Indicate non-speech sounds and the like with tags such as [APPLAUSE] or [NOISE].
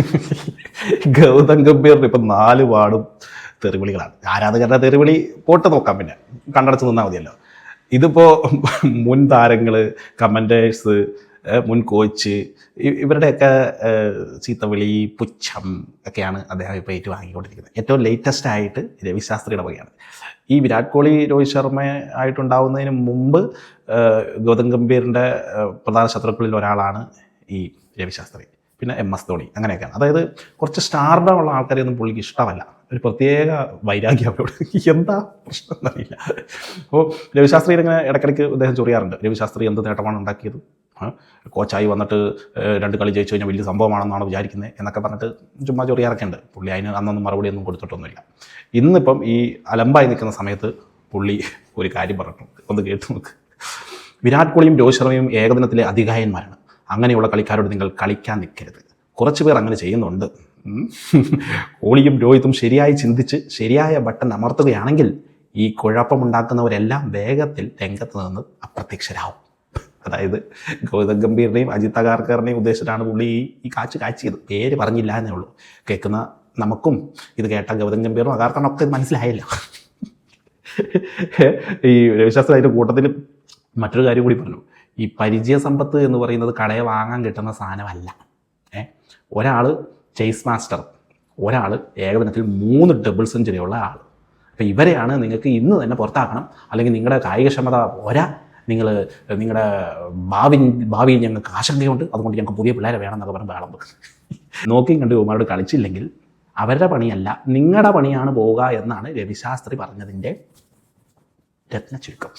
[LAUGHS] ഗൗതം ഗംഭീറിന് ഇപ്പം നാല് വാർഡും തെറിവിളികളാണ്. ആരാധകരുടെ തെറിവിളി പോട്ട് നോക്കാം പിന്നെ. കണ്ടടച്ച് നിന്നാൽ മതിയല്ലോ. ഇതിപ്പോൾ [LAUGHS] മുൻ താരങ്ങൾ കമന്റേഴ്സ് മുൻ കോച്ച് ഇവരുടെയൊക്കെ ചീത്തവിളി പുച്ഛം ഒക്കെയാണ് അദ്ദേഹം ഇപ്പോൾ ഏറ്റവും വാങ്ങിക്കൊണ്ടിരിക്കുന്നത് ഏറ്റവും ലേറ്റസ്റ്റ് ആയിട്ട് രവിശാസ്ത്രിയുടെ വകയാണ്. ഈ വിരാട് കോഹ്ലി രോഹിത് ശർമ്മ ആയിട്ടുണ്ടാവുന്നതിന് മുമ്പ് ഗൗതം ഗംഭീറിന്റെ പ്രധാന ശത്രുക്കളിൽ ഒരാളാണ് ഈ രവിശാസ്ത്രി പിന്നെ എം എസ് ധോണി അങ്ങനെയൊക്കെയാണ്. അതായത് കുറച്ച് സ്റ്റാർഡം ഉള്ള ആൾക്കാരെ ഒന്നും പുള്ളിക്ക് ഇഷ്ടമല്ല. ഒരു പ്രത്യേക വൈരാഗ്യം അവരോട്. എന്താ പ്രശ്നം എന്നറിയില്ല. അപ്പോൾ രവിശാസ്ത്രി ഇങ്ങനെ ഇടയ്ക്കിടയ്ക്ക് അദ്ദേഹം ചൊറിയാറുണ്ട്. രവിശാസ്ത്രി എന്ത് നേട്ടമാണ് ഉണ്ടാക്കിയത്? കോച്ചായി വന്നിട്ട് രണ്ട് കളി ജയിച്ചു കഴിഞ്ഞാൽ വലിയ സംഭവമാണെന്നാണ് വിചാരിക്കുന്നത് എന്നൊക്കെ പറഞ്ഞിട്ട് ചുമ്മാ ചൊറിയാറൊക്കെ ഉണ്ട് പുള്ളി അതിന് അന്നൊന്നും മറുപടി ഒന്നും കൊടുത്തിട്ടൊന്നുമില്ല. ഇന്നിപ്പം ഈ അലമ്പായി നിൽക്കുന്ന സമയത്ത് പുള്ളി ഒരു കാര്യം പറഞ്ഞു ഒന്ന് കേട്ടു നോക്ക്. വിരാട് കോഹ്ലിയും രോഹിത് ശർമ്മയും ഏകദിനത്തിലെ അധികായന്മാരാണ് അങ്ങനെയുള്ള കളിക്കാരോട് നിങ്ങൾ കളിക്കാൻ നിൽക്കരുത്. കുറച്ച് പേർ അങ്ങനെ ചെയ്യുന്നുണ്ട്. ഓളിയും രോഹിത്തും ശരിയായി ചിന്തിച്ച് ശരിയായ ബട്ടൺ അമർത്തുകയാണെങ്കിൽ ഈ കുഴപ്പമുണ്ടാക്കുന്നവരെല്ലാം വേഗത്തിൽ രംഗത്ത് നിന്ന് അപ്രത്യക്ഷരാകും അതായത് ഗൗതം ഗംഭീറിനെയും അജിത് അഗാർക്കറിനെയും ഉദ്ദേശിച്ചിട്ടാണ് പുള്ളി ഈ കാച്ച് കാച്ചിയത് പേര് പറഞ്ഞില്ല എന്നേ ഉള്ളൂ. കേൾക്കുന്ന നമുക്കും ഇത് കേട്ട ഗൗതം ഗംഭീറും അഗാർക്കറിനൊക്കെ ഇത് മനസ്സിലായല്ലോ. ഈ രവിശാസ്ത്രി അതിന്റെ കൂട്ടത്തിൽ മറ്റൊരു കാര്യം കൂടി പറഞ്ഞു. ഈ പരിചയ സമ്പത്ത് എന്ന് പറയുന്നത് കടയെ വാങ്ങാൻ കിട്ടുന്ന സാധനമല്ല. ഏ? ഒരാൾ ചേസ് മാസ്റ്റർ ഒരാൾ ഏകദിനത്തിൽ മൂന്ന് ഡബിൾ സെഞ്ചുറി ഉള്ള ആൾ അപ്പോൾ ഇവരെയാണ് നിങ്ങൾക്ക് ഇന്ന് തന്നെ പുറത്താക്കണം. അല്ലെങ്കിൽ നിങ്ങളുടെ കായികക്ഷമത ഒരാ നിങ്ങൾ നിങ്ങളുടെ ഭാവി ഭാവിയിൽ ഞങ്ങൾക്ക് ആശങ്കയുണ്ട്. അതുകൊണ്ട് ഞങ്ങൾക്ക് പുതിയ പിള്ളേരെ വേണം എന്നൊക്കെ പറഞ്ഞ് വേളം നോക്കിയും കണ്ട് ഇവന്മാരോട് കളിച്ചില്ലെങ്കിൽ അവരുടെ പണിയല്ല നിങ്ങളുടെ പണിയാണ് പോവുക എന്നാണ് രവിശാസ്ത്രി പറഞ്ഞതിന്റെ രത്ന ചുരുക്കം